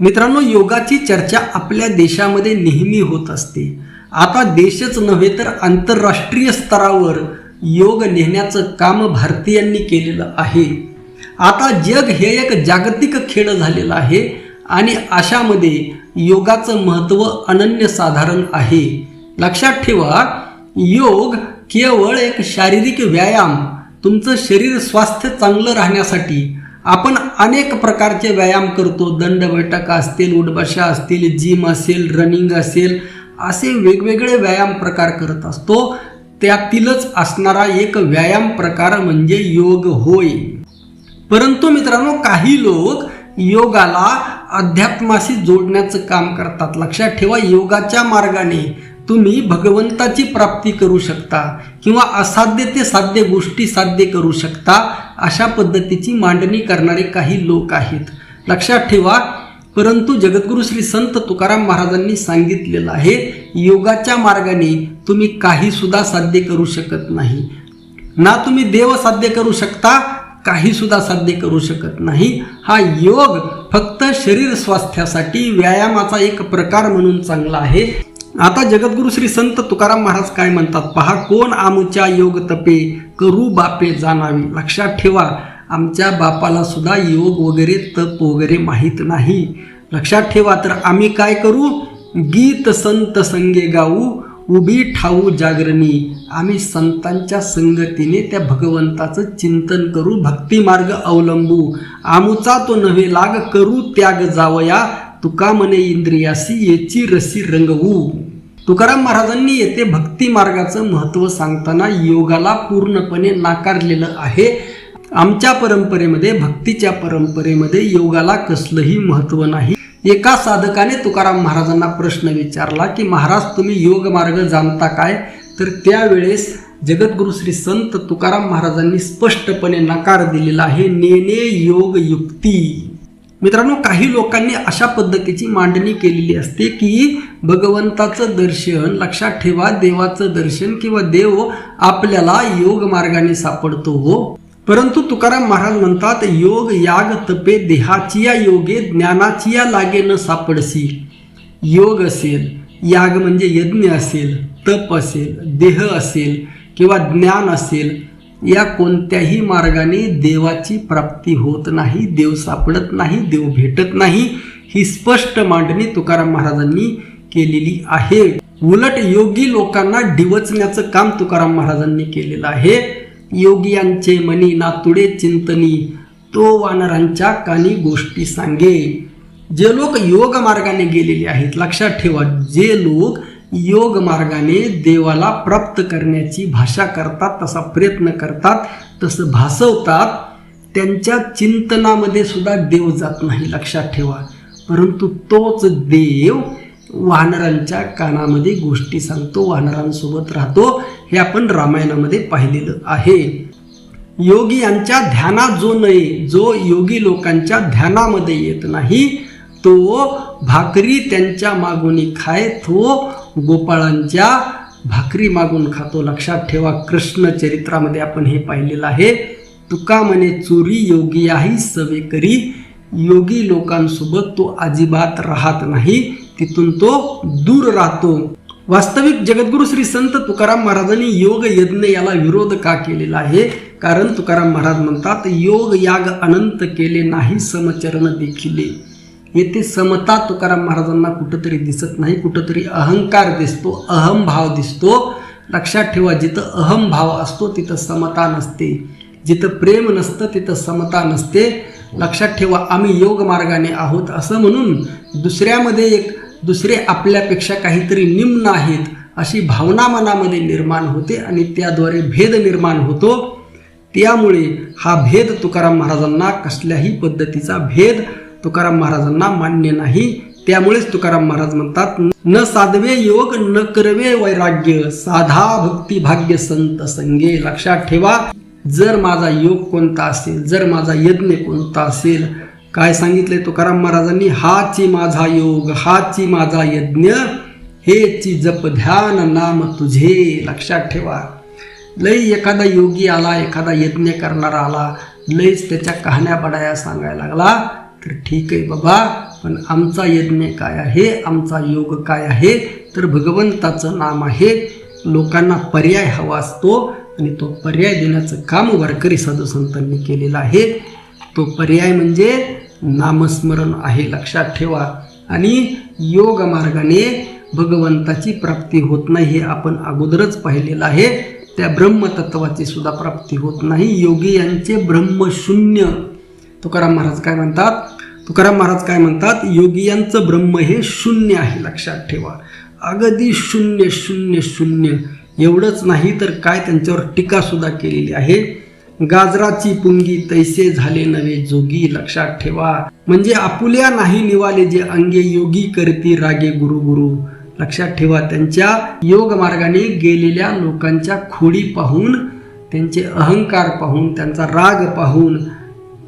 मित्रांनो योगाची चर्चा आपल्या देशामध्ये नेहमी होत असते. आता देशच नव्हे तर आंतरराष्ट्रीय स्तरावर योग नेण्याचं काम भारतीयांनी केलेलं आहे. आता जग हे एक जागतिक खेळ झालेलं आहे आणि अशामध्ये योगाचं महत्त्व अनन्यसाधारण आहे. लक्षात ठेवा योग केवळ एक शारीरिक व्यायाम तुमचं शरीर स्वास्थ्य चांगलं राहण्यासाठी आपण अनेक प्रकारचे व्यायाम करतो. दंड बैठका असतील उडबशा असतील जिम असेल रनिंग असेल असे वेगवेगळे व्यायाम प्रकार करत असतो. त्यातीलच असणारा एक व्यायाम प्रकार म्हणजे योग होय. परंतु मित्रांनो काही लोक योगाला अध्यात्माशी जोडण्याचं काम करतात. लक्षात ठेवा योगाच्या मार्गाने तुम्ही भगवंताची प्राप्ती करू शकता किंवा असाध्य ते साध्य गोष्टी साध्य करू शकता. अशा पद्धतीची मांडणी करणारे काही लोक आहेत. लक्षात ठेवा परंतु जगद्गुरु श्री संत तुकाराम महाराजांनी सांगितलेलं आहे योगाच्या मार्गाने तुम्ही काही सुद्धा साध्य करू शकत नाही. ना तुम्ही देव साध्य करू शकता काही सुद्धा साध्य करू शकत नाही. हा योग फक्त शरीर स्वास्थ्यासाठी व्यायामाचा एक प्रकार म्हणून चांगला आहे. आता जगद्गुरु श्री संत तुकाराम महाराज काय म्हणतात? पहा कोण आमच्या योग तपे करू बापे जाणावी? लक्षात ठेवा आमच्या बापाला सुद्धा योग वगैरे तप वगैरे माहीत नाही. लक्षात ठेवा तर आम्ही काय करू? गीत संत संगे गाऊ उभी ठाऊ जागरणी. आम्ही संतांच्या संगतीने त्या भगवंताचं चिंतन करू भक्ती मार्ग अवलंबू. आमुचा तो नव्हे लाग करू त्याग जावया. तुका मने इंद्रियासी येची रसी रंगवू. तुकाराम महाराजांनी येथे भक्ती मार्गाचं महत्त्व सांगताना योगाला पूर्णपणे नाकारलेलं आहे. आमच्या परंपरेमध्ये भक्तीच्या परंपरेमध्ये योगाला कसलंही महत्त्व नाही. एका साधकाने तुकाराम महाराजांना प्रश्न विचारला की महाराज तुम्ही योग मार्ग जाणता काय? तर त्यावेळेस जगद्गुरु श्री संत तुकाराम महाराजांनी स्पष्टपणे नकार दिलेला आहे नेने योग युक्ती. मित्रांनो काही लोकांनी अशा पद्धतीची मांडणी केलेली असते की भगवंताचं दर्शन लक्षात ठेवा देवाचं दर्शन किंवा देव आपल्याला योग मार्गाने सापडतो हो. परंतु तुकाराम महाराज म्हणतात योग याग तपे देहाचिया योगे ज्ञानाचिया लागे न सापडसी. योग असेल याग म्हणजे यज्ञ असेल तप असेल देह असेल किंवा ज्ञान असेल या कोणत्याही मार्गाने देवाची प्राप्ती होत नाही देव सापडत नाही देव भेटत नाही ही स्पष्ट मांडणी तुकाराम महाराजांनी केलेली आहे. उलट योगी लोकांना डिवचण्याचं काम तुकाराम महाराजांनी केलेलं आहे. योगियांचे मनी नातुडे चिंतनी तो वानरांच्या कानी गोष्टी सांगे. जे लोक योग मार्गाने गेलेले आहेत लक्षात ठेवा जे लोक योग मार्गाने देवाला प्राप्त करण्याची भाषा करतात तसा प्रयत्न करतात तसं भासवतात. त्यांच्या चिंतनामध्ये सुद्धा देव जात नाही लक्षात ठेवा. परंतु तोच देव वानरांच्या कानामध्ये गोष्टी सांगतो वानरांसोबत राहतो. हे आपण रामायणामध्ये पाहिलेलं आहे. योगी यांच्या ध्यानात जो नये जो योगी लोकांच्या ध्यानामध्ये येत नाही तो भाकरी त्यांच्या मागून खाय तो गोपाळांच्या भाकरी मागून खातो. लक्षात ठेवा कृष्ण चरित्रामध्ये आपण हे पाहिलेलं आहे. तुका म्हणे चोरी योगी आहे सवे करी. योगी लोकांसोबत तो अजिबात राहत नाही तिथून तो दूर राहतो. वास्तविक जगद्गुरु श्री संत तुकाराम महाराजांनी योग यज्ञ याला विरोध का केलेला आहे? कारण तुकाराम महाराज म्हणतात योग याग अनंत केले नाही समचरण देखील. येथे समता तुकाराम महाराजांना कुठंतरी दिसत नाही कुठंतरी अहंकार दिसतो अहमभाव दिसतो. लक्षात ठेवा जिथं अहमभाव असतो तिथं समता नसते. जिथं प्रेम नसतं तिथं समता नसते. लक्षात ठेवा आम्ही योग मार्गाने आहोत असं म्हणून दुसऱ्यामध्ये एक दुसरे आपल्यापेक्षा काहीतरी निम्न आहेत अशी भावना मनामध्ये निर्माण होते आणि त्याद्वारे भेद निर्माण होतो. त्यामुळे हा भेद तुकाराम महाराजांना कसल्याही पद्धतीचा भेद तुकाराम महाराजांना मान्य नाही. त्यामुळेच तुकाराम महाराज म्हणतात न साधवे योग न करवे वैराग्य साधा भक्ती भाग्य संत संगे लक्षात ठेवा. जर माझा योग कोणता असेल जर माझा यज्ञ कोणता असेल काय सांगितले तुकाराम महाराजांनी? हाची माझा योग हाची माझा यज्ञ हेची जप ध्यान नाम तुझे लक्षात ठेवा. लई एखादा योगी आला एखादा यज्ञ करणारा आला लईच त्याच्या कहाण्या बडाया सांगायला लागला. तर ठीक आहे बाबा पण आमचा यज्ञ काय आहे आमचा योग काय आहे तर भगवंताचं नाम आहे लोकांना पर्याय हवा असतो आणि तो पर्याय देण्याचं काम वारकरी साधुसंतांनी केलेलं आहे. तो पर्याय म्हणजे नामस्मरण आहे लक्षात ठेवा. आणि योग मार्गाने भगवंताची प्राप्ती होत नाही हे आपण अगोदरच पाहिलेलं आहे. त्या ब्रह्मतत्वाची सुद्धा प्राप्ती होत नाही. योगी यांचे ब्रह्मशून्य. तुकाराम महाराज काय म्हणतात? तुकाराम महाराज काय म्हणतात? योगियांचं ब्रह्म हे शून्य आहे लक्षात ठेवा. अगदी शून्य शून्य शून्य. एवढंच नाही तर काय त्यांच्यावर टीकासुद्धा केलेली आहे? गाजराची पुंगी तैसे झाले नवे जोगी लक्षात ठेवा. म्हणजे आपुल्या नाही निवाले जे अंगे योगी करती रागे गुरु गुरु. लक्षात ठेवा त्यांच्या योग मार्गाने गेलेल्या लोकांच्या खोडी पाहून त्यांचे अहंकार पाहून त्यांचा राग पाहून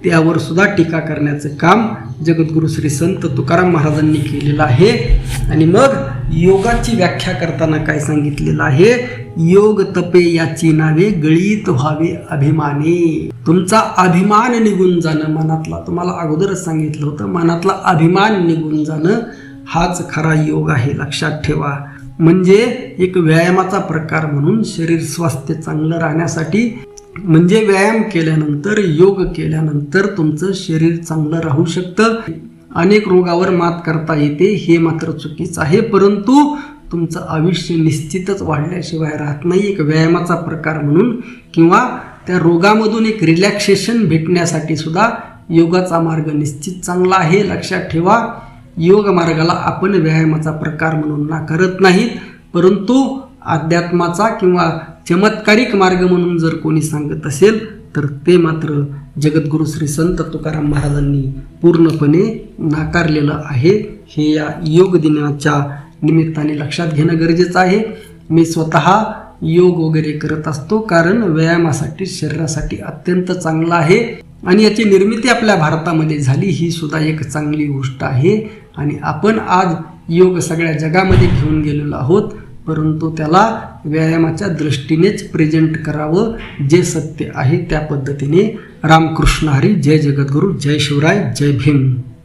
त्यावर सुद्धा टीका करण्याचं काम जगद्गुरु श्री संत तुकाराम महाराजांनी केलेलं आहे. आणि मग योगाची व्याख्या करताना काय सांगितलेलं आहे? योग तपे याची नावे गळीत व्हावे अभिमाने. तुमचा अभिमान निघून जाणं मनातला तुम्हाला अगोदरच सांगितलं होतं मनातला अभिमान निघून जाणं हाच खरा योग आहे लक्षात ठेवा. म्हणजे एक व्यायामाचा प्रकार म्हणून शरीर स्वास्थ्य चांगलं राहण्यासाठी म्हणजे व्यायाम केल्यानंतर योग केल्यानंतर तुमचं शरीर चांगलं राहू शकतं. अनेक रोगावर मात करता येते हे मात्र चुकीचं आहे. परंतु तुमचं आयुष्य निश्चितच वाढल्याशिवाय राहत नाही. एक व्यायामाचा प्रकार म्हणून किंवा त्या रोगामधून एक रिलॅक्सेशन भेटण्यासाठी सुद्धा योगाचा मार्ग निश्चित चांगला आहे. लक्षात ठेवा योग मार्गाला आपण व्यायामाचा प्रकार म्हणून ना करत नाहीत. परंतु अध्यात्माचा किंवा चमत्कारिक मार्ग म्हणून जर कोणी सांगत असेल तर ते मात्र जगद्गुरु श्री संत तुकाराम महाराजांनी पूर्णपणे नाकारलेलं आहे. हे या योग दिनाच्या निमित्ताने लक्षात घेणं गरजेचं आहे. मी स्वतः योग वगैरे करत असतो कारण व्यायामासाठी शरीरासाठी अत्यंत चांगला आहे. आणि याची निर्मिती आपल्या भारतामध्ये झाली ही सुद्धा एक चांगली गोष्ट आहे. आणि आपण आज योग सगळ्या जगामध्ये घेऊन गेलेलो आहोत. परंतु त्याला व्यायामाच्या दृष्टीनेच प्रेझेंट करावं जे सत्य आहे त्या पद्धतीने. रामकृष्ण हरी जय जगद्गुरू जय शिवराय जय भीम.